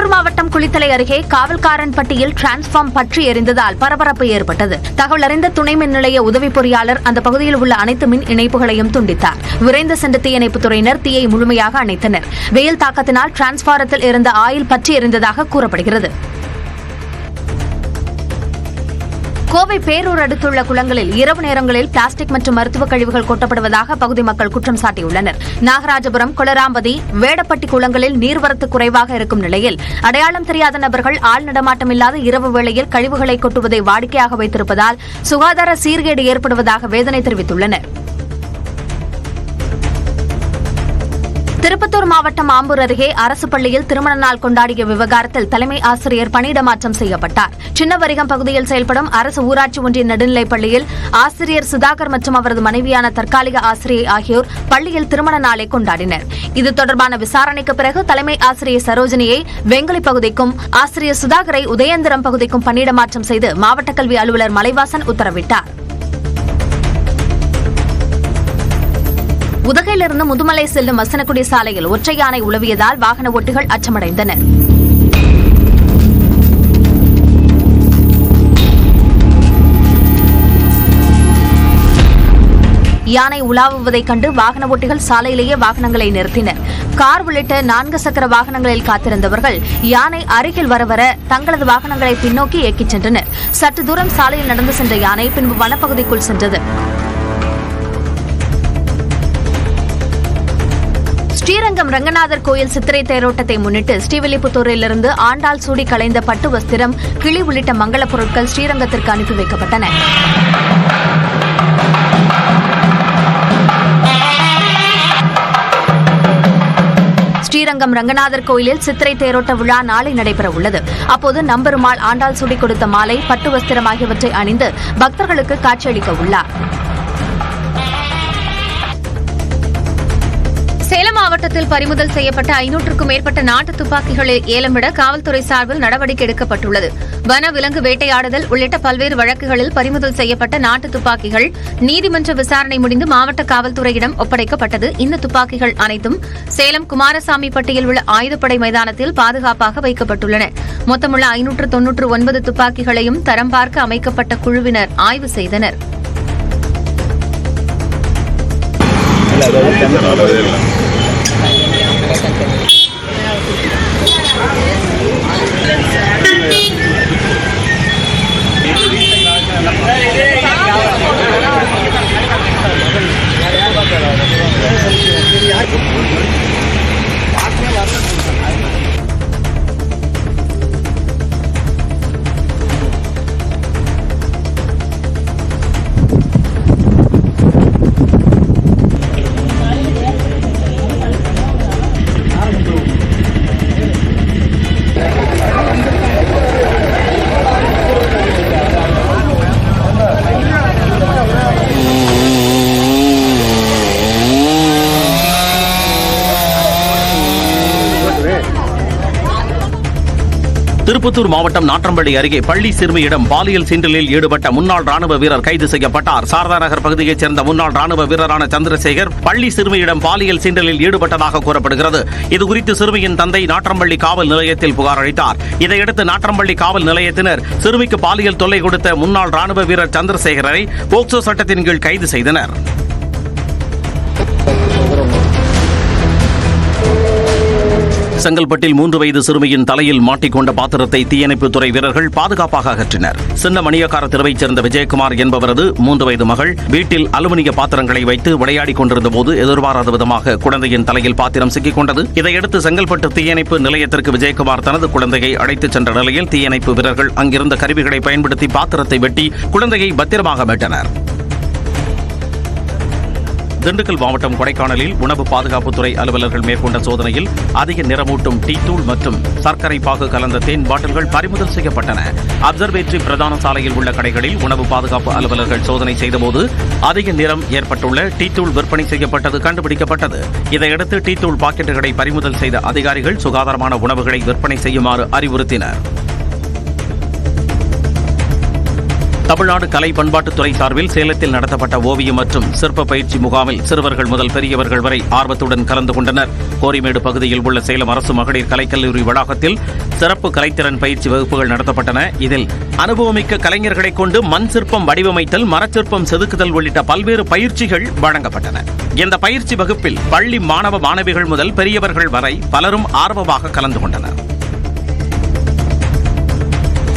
கரூர் மாவட்டம் குளித்தலை அருகே காவல்காரன்பட்டியில் டிரான்ஸ்பார்ம் பற்றி எரிந்ததால் பரபரப்பு ஏற்பட்டது. தகவல் அறிந்த துணை மின் நிலைய உதவி பொறியாளர் அந்த பகுதியில் உள்ள அனைத்து மின் இணைப்புகளையும் துண்டித்தார். விரைந்து சென்ற தீயணைப்புத் துறையினர் தீயை முழுமையாக அணைத்தனர். வெயில் தாக்கத்தினால் டிரான்ஸ்பாரத்தில் இருந்த ஆயில் பற்றி எரிந்ததாக கூறப்படுகிறது. கோவை பேரூர் அடுத்துள்ள குளங்களில் இரவு நேரங்களில் பிளாஸ்டிக் மற்றும் மருத்துவ கழிவுகள் கொட்டப்படுவதாக பகுதி மக்கள் குற்றம் சாட்டியுள்ளனர். நாகராஜபுரம் குளராம்பதி வேடப்பட்டி குளங்களில் நீர்வரத்து குறைவாக இருக்கும் நிலையில் அடையாளம் தெரியாத நபர்கள் ஆள் நடமாட்டம் இல்லாத இரவு வேளையில் கழிவுகளை கொட்டுவதை வாடிக்கையாக வைத்திருப்பதால் சுகாதார சீர்கேடு ஏற்படுவதாக வேதனை தெரிவித்துள்ளனர். திருப்பத்தூர் மாவட்டம் ஆம்பூர் அருகே அரசு பள்ளியில் திருமண நாள் கொண்டாடிய விவகாரத்தில் தலைமை ஆசிரியர் பணியிடமாற்றம் செய்யப்பட்டார். சின்னவரிகம் பகுதியில் செயல்படும் அரசு ஊராட்சி ஒன்றிய நடுநிலைப் பள்ளியில் ஆசிரியர் சுதாகர் மற்றும் அவரது மனைவியான தற்காலிக ஆசிரியை ஆகியோர் பள்ளியில் திருமண நாளை கொண்டாடினர். இது தொடர்பான விசாரணைக்கு பிறகு தலைமை ஆசிரியர் சரோஜினியை வெங்கலி பகுதிக்கும் ஆசிரியர் சுதாகரை உதயந்திரம் பகுதிக்கும் பணியிடமாற்றம் செய்து மாவட்ட கல்வி அலுவலர் மலைவாசன் உத்தரவிட்டார். உதகையிலிருந்து முதுமலை செல்லும் வசனக்குடி சாலையில் ஒற்றை யானை உலவியதால் வாகன ஓட்டிகள் அச்சமடைந்தனர் யானை உலாவுவதைக் கண்டு வாகன ஓட்டிகள் சாலையிலேயே வாகனங்களை நிறுத்தினர் கார் உள்ளிட்ட நான்கு சக்கர வாகனங்களில் காத்திருந்தவர்கள் யானை அருகில் வர வர தங்களது வாகனங்களை பின்னோக்கி இயக்கிச் சென்றனர். சற்று தூரம் சாலையில் நடந்து சென்ற யானை பின்பு வனப்பகுதிக்குள் சென்றது. ஸ்ரீரங்கம் ரங்கநாதர் கோயில் சித்திரை தேரோட்டத்தை முன்னிட்டு ஸ்ரீவில்லிபுத்தூரிலிருந்து ஆண்டாள் சூடி கலைந்த பட்டு வஸ்திரம் கிளி உள்ளிட்ட மங்களப் பொருட்கள் ஸ்ரீரங்கத்திற்கு அனுப்பி வைக்கப்பட்டன. ஸ்ரீரங்கம் ரங்கநாதர் கோயிலில் சித்திரை தேரோட்ட விழா நாளை நடைபெற உள்ளது அப்போது நம்பெருமாள் ஆண்டாள் சூடி கொடுத்த மாலை பட்டு வஸ்திரம் ஆகியவற்றை அணிந்து பக்தர்களுக்கு காட்சியளிக்க உள்ளார் சேலம் மாவட்டத்தில் பறிமுதல் செய்யப்பட்ட ஐநூற்றுக்கும் மேற்பட்ட நாட்டு துப்பாக்கிகளை ஏலமிட காவல்துறை சார்பில் நடவடிக்கை எடுக்கப்பட்டுள்ளது. வன விலங்கு வேட்டையாடுதல் உள்ளிட்ட பல்வேறு வழக்குகளில் பறிமுதல் செய்யப்பட்ட நாட்டு துப்பாக்கிகள் நீதிமன்ற விசாரணை முடிந்து மாவட்ட காவல்துறையிடம் ஒப்படைக்கப்பட்டது. இந்த துப்பாக்கிகள் அனைத்தும் சேலம் குமாரசாமி பட்டியில் உள்ள ஆயுதப்படை மைதானத்தில் பாதுகாப்பாக வைக்கப்பட்டுள்ளன. மொத்தமுள்ள ஐநூற்று தொன்னூற்று ஒன்பது துப்பாக்கிகளையும் தரம் பார்க்க அமைக்கப்பட்ட குழுவினர் ஆய்வு செய்தனர் திருப்பத்தூர் மாவட்டம் நாற்றம்பள்ளி அருகே பள்ளி சிறுமியிடம் பாலியல் சீண்டலில் ஈடுபட்ட முன்னாள் ராணுவ வீரர் கைது செய்யப்பட்டார். சாரதா நகர் பகுதியைச் சேர்ந்த முன்னாள் ராணுவ வீரரான சந்திரசேகர் பள்ளி சிறுமியிடம் பாலியல் சீண்டலில் ஈடுபட்டதாக கூறப்படுகிறது. இதுகுறித்து சிறுமியின் தந்தை நாற்றம்பள்ளி காவல் நிலையத்தில் புகார் அளித்தார். இதையடுத்து நாற்றம்பள்ளி காவல் நிலையத்தினர் சிறுமிக்கு பாலியல் தொல்லை கொடுத்த முன்னாள் ராணுவ வீரர் சந்திரசேகரை போக்சோ சட்டத்தின் கீழ் கைது செய்தனர். செங்கல்பட்டில் மூன்று வயது சிறுமியின் தலையில் மாட்டிக்கொண்ட பாத்திரத்தை தீயணைப்புத்துறை வீரர்கள் பாதுகாப்பாக அகற்றினர். சின்ன மணியக்கார தெருவைச் சேர்ந்த விஜயகுமார் என்பவரது மூன்று வயது மகள் வீட்டில் அலுமினிய பாத்திரங்களை வைத்து விளையாடிக் கொண்டிருந்த போது எதிர்பாராத விதமாக குழந்தையின் தலையில் பாத்திரம் சிக்கிக் கொண்டது. இதையடுத்து செங்கல்பட்டு தீயணைப்பு நிலையத்திற்கு விஜயகுமார் தனது குழந்தையை அழைத்துச் சென்ற நிலையில் தீயணைப்பு வீரர்கள் அங்கிருந்த கருவிகளை பயன்படுத்தி பாத்திரத்தை வெட்டி குழந்தையை பத்திரமாக மீட்டனர். திண்டுக்கல் மாவட்டம் கொடைக்கானலில் உணவு பாதுகாப்புத்துறை அலுவலர்கள் மேற்கொண்ட சோதனையில் அதிக நிறமூட்டும் டீ தூள் மற்றும் சர்க்கரை பாகு கலந்த தேன் பாட்டில்கள் பறிமுதல் செய்யப்பட்டன. அப்சர்வேட்டரி பிரதான சாலையில் உள்ள கடைகளில் உணவு பாதுகாப்பு அலுவலர்கள் சோதனை செய்தபோது அதிக நிறம் ஏற்பட்டுள்ள டீ தூள் விற்பனை செய்யப்பட்டது கண்டுபிடிக்கப்பட்டது. இதையடுத்து டீ தூள் பாக்கெட்டுகளை பறிமுதல் செய்த அதிகாரிகள் சுகாதாரமான உணவுகளை விற்பனை செய்யுமாறு அறிவுறுத்தினர். தமிழ்நாடு கலை பண்பாட்டுத்துறை சார்பில் சேலத்தில் நடத்தப்பட்ட ஓவியம் மற்றும் சிற்ப பயிற்சி முகாமில் சிறுவர்கள் முதல் பெரியவர்கள் வரை ஆர்வத்துடன் கலந்து கொண்டனர். கோரிமேடு பகுதியில் உள்ள சேலம் அரசு மகளிர் கலைக்கல்லூரி வளாகத்தில் சிறப்பு கலைத்திறன் பயிற்சி வகுப்புகள் நடத்தப்பட்டன. இதில் அனுபவமிக்க கலைஞர்களைக் கொண்டு மண் சிற்பம் வடிவமைத்தல் மரச்சிற்பம் செதுக்குதல் உள்ளிட்ட பல்வேறு பயிற்சிகள் வழங்கப்பட்டன. இந்த பயிற்சி வகுப்பில் பள்ளி மாணவ மாணவிகள் முதல் பெரியவர்கள் வரை பலரும் ஆர்வமாக கலந்து கொண்டனர்.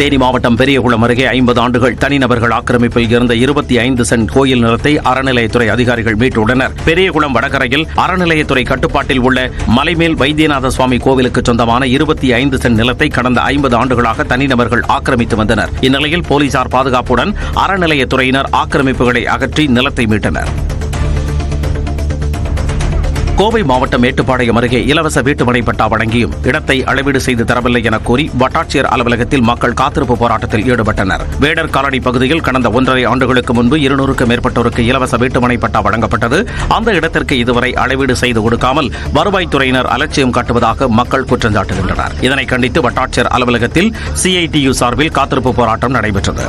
தேனி மாவட்டம் பெரியகுளம் அருகே ஐம்பது ஆண்டுகள் தனிநபர்கள் ஆக்கிரமிப்பில் இருந்த இருபத்தி ஐந்து சென்ட் கோயில் நிலத்தை அறநிலையத்துறை அதிகாரிகள் மீட்டுள்ளனர். பெரியகுளம் வடகரையில் அறநிலையத்துறை கட்டுப்பாட்டில் உள்ள மலைமேல் வைத்தியநாத சுவாமி கோவிலுக்கு சொந்தமான இருபத்தி ஐந்து சென்ட் நிலத்தை கடந்த ஐம்பது ஆண்டுகளாக தனிநபர்கள் ஆக்கிரமித்து வந்தனர். இந்நிலையில் போலீசார் பாதுகாப்புடன் அறநிலையத்துறையினர் ஆக்கிரமிப்புகளை அகற்றி நிலத்தை மீட்டனர். கோவை மாவட்டம் மேட்டுப்பாளையம் அருகே இலவச வீட்டுமனை பட்டா வழங்கியும். இடத்தை அளவீடு செய்து தரவில்லை என கூறி வட்டாட்சியர் அலுவலகத்தில் மக்கள் காத்திருப்பு போராட்டத்தில் ஈடுபட்டனர். வேடர் காலனி பகுதியில் கடந்த ஒன்றரை ஆண்டுகளுக்கு முன்பு இருநூறுக்கும் மேற்பட்டோருக்கு இலவச வீட்டுமனை பட்டா வழங்கப்பட்டது. அந்த இடத்திற்கு இதுவரை அளவீடு செய்து கொடுக்காமல் வருவாய்த்துறையினர் அலட்சியம் காட்டுவதாக மக்கள் குற்றம் சாட்டுகின்றனர். இதனை கண்டித்து வட்டாட்சியர் அலுவலகத்தில் சிஐடியு சார்பில் காத்திருப்பு போராட்டம் நடைபெற்றது.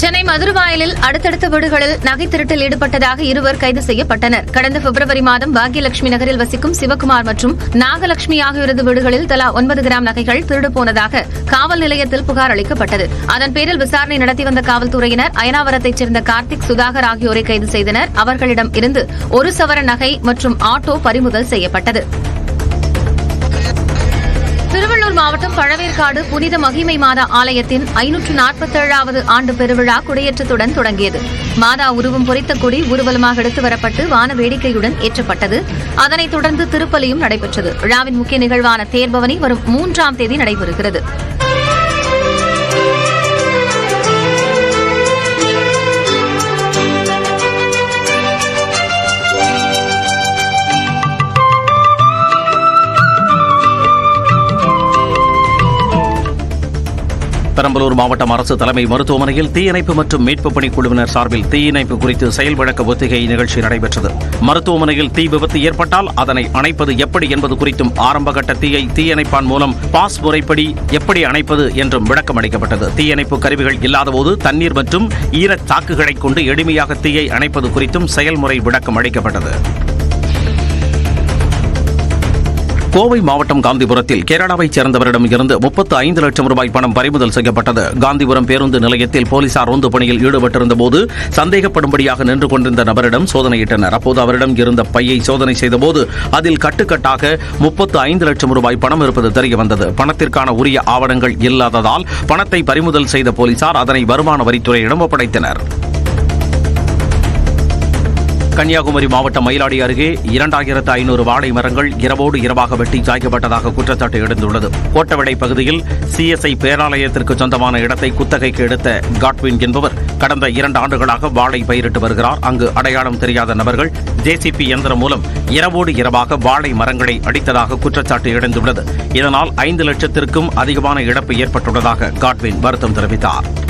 சென்னை மதுரவாயலில் அடுத்தடுத்த வீடுகளில் நகை திருட்டில் ஈடுபட்டதாக இருவர் கைது செய்யப்பட்டனர். கடந்த பிப்ரவரி மாதம் பாக்யலட்சுமி நகரில் வசிக்கும் சிவகுமார் மற்றும் நாகலட்சுமி ஆகியோரது வீடுகளில் தலா ஒன்பது கிராம் நகைகள் திருடு போனதாக காவல் நிலையத்தில் புகார் அளிக்கப்பட்டது. அதன் பேரில் விசாரணை நடத்தி வந்த காவல்துறையினர் அயனாவரத்தைச் சேர்ந்த கார்த்திக் சுதாகர் ஆகியோரை கைது செய்தனர். அவர்களிடம் இருந்து ஒரு சவர நகை மற்றும் ஆட்டோ பறிமுதல் செய்யப்பட்டது. திருவள்ளூர் மாவட்டம் பழவேற்காடு புனித மகிமை மாதா ஆலயத்தின் ஐநூற்று நாற்பத்தேழாவது ஆண்டு பெருவிழா குடியேற்றத்துடன் தொடங்கியது. மாதா உருவம் பொறித்த கொடி ஊர்வலமாக எடுத்து வரப்பட்டு வான வேடிக்கையுடன் ஏற்றப்பட்டது. அதனைத் தொடர்ந்து திருப்பலியும் நடைபெற்றது. விழாவின் முக்கிய நிகழ்வான தேர்பவனி வரும் மூன்றாம் தேதி நடைபெறுகிறது. பெரம்பலூர் மாவட்டம் அரசு தலைமை மருத்துவமனையில் தீயணைப்பு மற்றும் மீட்புப் பணி குழுவினர் சார்பில் தீயணைப்பு குறித்து செயல் விளக்க ஒத்திகை நிகழ்ச்சி நடைபெற்றது. மருத்துவமனையில் தீ விபத்து ஏற்பட்டால் அதனை அணைப்பது எப்படி என்பது குறித்தும் ஆரம்பகட்ட தீயை தீயணைப்பான் மூலம் பாஸ் முறைப்படி எப்படி அணைப்பது என்றும் விளக்கம் அளிக்கப்பட்டது. தீயணைப்பு கருவிகள் இல்லாதபோது தண்ணீர் மற்றும் ஈரச் சாக்குகளைக் கொண்டு எளிமையாக தீயை அணைப்பது குறித்தும் செயல்முறை விளக்கம் அளிக்கப்பட்டது. கோவை மாவட்டம் காந்திபுரத்தில் கேரளாவைச் சேர்ந்தவரிடம் இருந்து முப்பத்து ஐந்து லட்சம் ரூபாய் பணம் பறிமுதல் செய்யப்பட்டது. காந்திபுரம் பேருந்து நிலையத்தில் போலீசார் ரோந்து பணியில் ஈடுபட்டிருந்த போது சந்தேகப்படும்படியாக நின்று கொண்டிருந்த நபரிடம் சோதனையிட்டனர். அப்போது அவரிடம் இருந்த பையை சோதனை செய்தபோது அதில் கட்டுக்கட்டாக முப்பத்து ஐந்து லட்சம் ரூபாய் பணம் இருப்பது தெரியவந்தது. பணத்திற்கான உரிய ஆவணங்கள் இல்லாததால் பணத்தை பறிமுதல் செய்த போலீசார் அதனை வருமான வரித்துறையிடம் ஒப்படைத்தனர். கன்னியாகுமரி மாவட்டம் மயிலாடி அருகே இரண்டாயிரத்து ஐநூறு வாழை மரங்கள் இரவோடு இரவாக வெட்டி சாய்க்கப்பட்டதாக குற்றச்சாட்டு எழுந்துள்ளது. கோட்டவடை பகுதியில் சிஎஸ்ஐ பேராலயத்திற்கு சொந்தமான இடத்தை குத்தகைக்கு எடுத்த காட்வின் என்பவர் கடந்த இரண்டு ஆண்டுகளாக வாழை பயிரிட்டு வருகிறார். அங்கு அடையாளம் தெரியாத நபர்கள் ஜேசிபி இயந்திரம் மூலம் இரவோடு இரவாக வாழை மரங்களை அடித்ததாக குற்றச்சாட்டு எழுந்துள்ளது. இதனால் ஐந்து லட்சத்திற்கும் அதிகமான இழப்பு ஏற்பட்டுள்ளதாக காட்வின் வருத்தம் தெரிவித்தார்.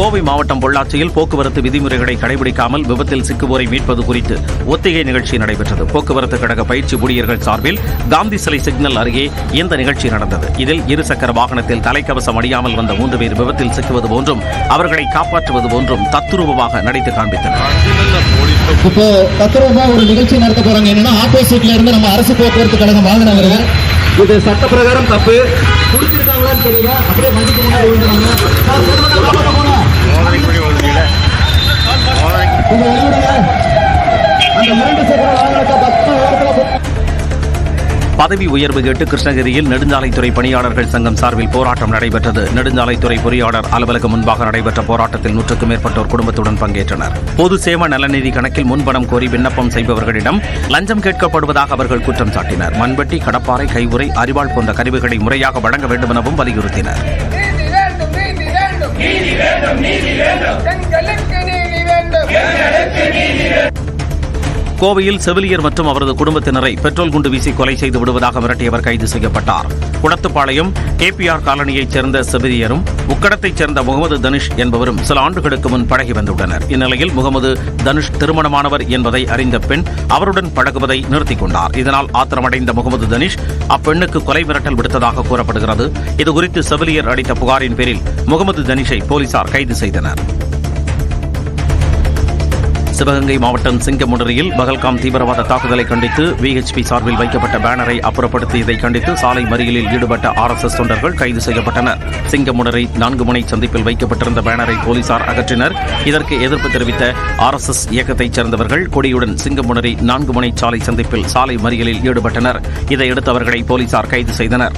கோவை மாவட்டம் பொள்ளாச்சியில் போக்குவரத்து விதிமுறைகளை கடைபிடிக்காமல் விபத்தில் சிக்குவோரை மீட்பது குறித்து ஒத்திகை நிகழ்ச்சி நடைபெற்றது. போக்குவரத்து கழக பயிற்சி ஊழியர்கள் சார்பில் காந்தி சிலை சிக்னல் அருகே இந்த நிகழ்ச்சி நடந்தது. இதில் இருசக்கர வாகனத்தில் தலைக்கவசம் அணியாமல் வந்த மூன்று பேர் விபத்தில் சிக்குவது போன்றும் அவர்களை காப்பாற்றுவது போன்றும் தத்துரூபமாக நடித்து காண்பித்தனர். இப்போ தத்துவமா ஒரு நிகழ்ச்சி நடத்த போறாங்க. என்னன்னா ஆப்போசிட்ல இருந்து நம்ம அரசு போக்குவரத்து கழகம் இது சட்ட பிரகாரம் தப்பு. குடிச்சிருக்காங்களான்னு தெரியல. அப்படியே வண்டிக்கு முன்னாடி வெளியிடுங்க. அந்த இரண்டு சக்கர வாகனத்தை பத்து பதவி உயர்வு கேட்டு கிருஷ்ணகிரியில் நெடுஞ்சாலைத்துறை பணியாளர்கள் சங்கம் சார்பில் போராட்டம் நடைபெற்றது. நெடுஞ்சாலைத்துறை பொறியாளர் அலுவலகம் முன்பாக நடைபெற்ற போராட்டத்தில் நூற்றுக்கும் மேற்பட்டோர் குடும்பத்துடன் பங்கேற்றனர். பொது சேவ நலநிதி கணக்கில் முன்பணம் கோரி விண்ணப்பம் செய்பவர்களிடம் லஞ்சம் கேட்கப்படுவதாக அவர்கள் குற்றம் சாட்டினர். மண்வெட்டி கடப்பாறை கைவுறை அரிவாள் போன்ற கருவிகளை முறையாக வழங்க வேண்டுமெனவும் வலியுறுத்தினர். கோவையில் செவிலியர் மற்றும் அவரது குடும்பத்தினரை பெட்ரோல் குண்டு வீசி கொலை செய்து விடுவதாக மிரட்டியவர் கைது செய்யப்பட்டார். குடத்துப்பாளையம் கேபிஆர் காலனியைச் சேர்ந்த செவிலியரும் உக்கடத்தைச் சேர்ந்த முகமது தனுஷ் என்பவரும் சில ஆண்டுகளுக்கு முன் பழகி வந்துள்ளனர். இந்நிலையில் முகமது தனுஷ் திருமணமானவர் என்பதை அறிந்த பெண் அவருடன் பழகுவதை நிறுத்திக் கொண்டார். இதனால் ஆத்திரமடைந்த முகமது தனுஷ் அப்பெண்ணுக்கு கொலை மிரட்டல் விடுத்ததாக கூறப்படுகிறது. இதுகுறித்து செவிலியர் அளித்த புகாரின் பேரில் முகமது தனிஷை போலீசார் கைது செய்தனர். சிவகங்கை மாவட்டம் சிங்கமுடரியில் பகல்காம் தீவிரவாத தாக்குதலை கண்டித்து விஹெச்பி சார்பில் வைக்கப்பட்ட பேனரை அப்புறப்படுத்தியதை கண்டித்து சாலை மறியலில் ஈடுபட்ட ஆர்எஸ்எஸ் தொண்டர்கள் கைது செய்யப்பட்டனர். சிங்கமுடரை நான்கு முனை சந்திப்பில் வைக்கப்பட்டிருந்த பேனரை போலீசார் அகற்றினர். இதற்கு எதிர்ப்பு தெரிவித்த ஆர்எஸ்எஸ் இயக்கத்தைச் சேர்ந்தவர்கள் கொடியுடன் சிங்கமுடரி நான்கு முனை சாலை சந்திப்பில் சாலை மறியலில் ஈடுபட்டனர். இதையடுத்து அவர்களை போலீசார் கைது செய்தனர்.